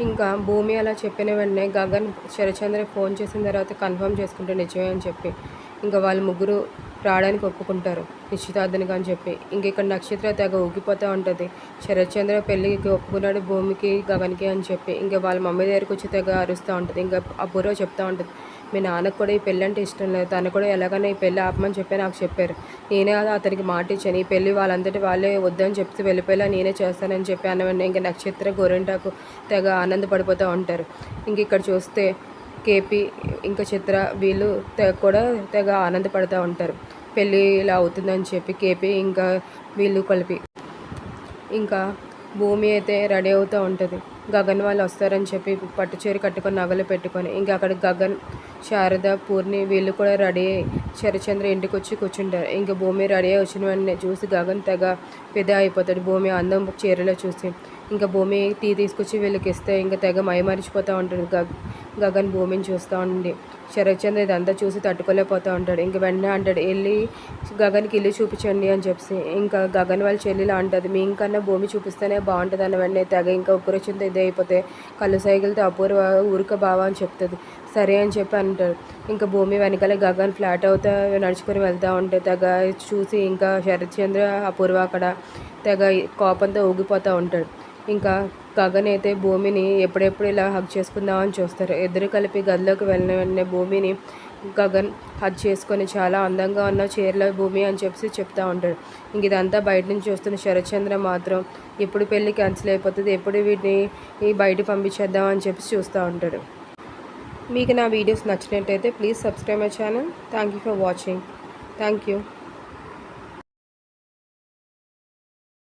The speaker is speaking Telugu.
ఇంకా భూమి అలా చెప్పిన వెంటనే గగన్ శరచంద్ర ఫోన్ చేసిన తర్వాత కన్ఫర్మ్ చేసుకుంటే నిజమే అని చెప్పి. ఇంకా వాళ్ళు ముగ్గురు రావడానికి ఒప్పుకుంటారు. నిశ్చితార్థానికి అని చెప్పి. ఇంక ఇక్కడ నక్షత్ర తెగ ఊగిపోతూ ఉంటుంది. శరత్చంద్ర పెళ్ళికి ఒప్పుకున్నాడు భూమికి గగన్కి అని చెప్పి. ఇంకా వాళ్ళ మమ్మీ దగ్గరికి వచ్చి తెగ అరుస్తూ ఉంటుంది. ఇంకా అపూర్వ చెప్తూ ఉంటుంది. మీ నాన్నకు కూడా ఈ పెళ్ళి అంటే ఇష్టం లేదు. తను కూడా ఎలాగైనా ఈ పెళ్ళి ఆపమని చెప్పి నాకు చెప్పారు. నేనే అతనికి మాట ఇచ్చాను. ఈ పెళ్ళి వాళ్ళంతటి వాళ్ళే వద్దని చెప్తే వెళ్ళిపోయేలా నేనే చేస్తానని చెప్పి అన్నవన్నీ ఇంకా నక్షత్ర గోరింటాకు తెగ ఆనందపడిపోతూ ఉంటారు. ఇంక ఇక్కడ చూస్తే కేపీ ఇంకా చిత్ర వీళ్ళు తెగ కూడా తెగ ఆనందపడుతూ ఉంటారు. పెళ్ళి ఇలా అవుతుందని చెప్పి కేపీ ఇంకా వీళ్ళు కలిపి ఇంకా భూమి అయితే రెడీ అవుతూ ఉంటుంది. గగన్ వాళ్ళు వస్తారని చెప్పి పట్టు చీర కట్టుకొని నగలు పెట్టుకొని ఇంకా అక్కడ గగన్ శారద పూర్ణి వీళ్ళు కూడా రెడీ అయ్యి శరచంద్ర ఇంటికి వచ్చి కూర్చుంటారు. ఇంకా భూమి రెడీ అయి వచ్చిన వెంటనే చూసి గగన్ తెగ పెద్ద అయిపోతాడు. భూమి అందం చీరలో చూసి ఇంకా భూమి టీ తీసుకొచ్చి వీళ్ళకి ఇస్తే ఇంకా తెగ మైమరిచిపోతూ ఉంటాడు. గగ గగన్ భూమిని చూస్తూ ఉండి శరత్చంద్ర ఇదంతా చూసి తట్టుకోలేకపోతూ ఉంటాడు. ఇంక వెంటనే అంటాడు వెళ్ళి గగన్కి ఇల్లు చూపించండి అని చెప్పి. ఇంకా గగన్ వాళ్ళ చెల్లిలా అంటుంది మీ ఇంకన్నా భూమి చూపిస్తేనే బాగుంటుంది అన్న వెంటనే తెగ ఇంకా ఉప్పురొచ్చింది ఇది అయిపోతే కళ్ళు సైకిల్తో అపూర్వ ఊరిక బావా అని చెప్తుంది. సరే అని చెప్పి అన్న ఉంటారు. ఇంకా భూమి వెనకాల గగన్ ఫ్లాట్ అవుతా నడుచుకొని వెళ్తూ ఉంటే తెగ చూసి ఇంకా శరత్చంద్ర అపూర్వ అక్కడ తెగ కోపంతో ఊగిపోతూ ఉంటాడు. ఇంకా గగన్ అయితే భూమిని ఎప్పుడెప్పుడు ఇలా హగ్ చేసుకుందామని చూస్తారు. ఇద్దరు కలిపి గదిలోకి వెళ్ళిన వెంటనే భూమిని గగన్ హజ్ చేసుకొని చాలా అందంగా ఉన్న చీరల భూమి అని చెప్పి చెప్తా ఉంటాడు. ఇంక ఇదంతా బయట నుంచి చూస్తున్న శరత్చంద్ర మాత్రం ఎప్పుడు పెళ్ళి క్యాన్సిల్ అయిపోతుంది ఎప్పుడు వీటిని బయట పంపించేద్దాం అని చెప్పి చూస్తూ ఉంటాడు. మీకు నా వీడియోస్ నచ్చినట్టయితే please subscribe my channel. Thank you for watching thank you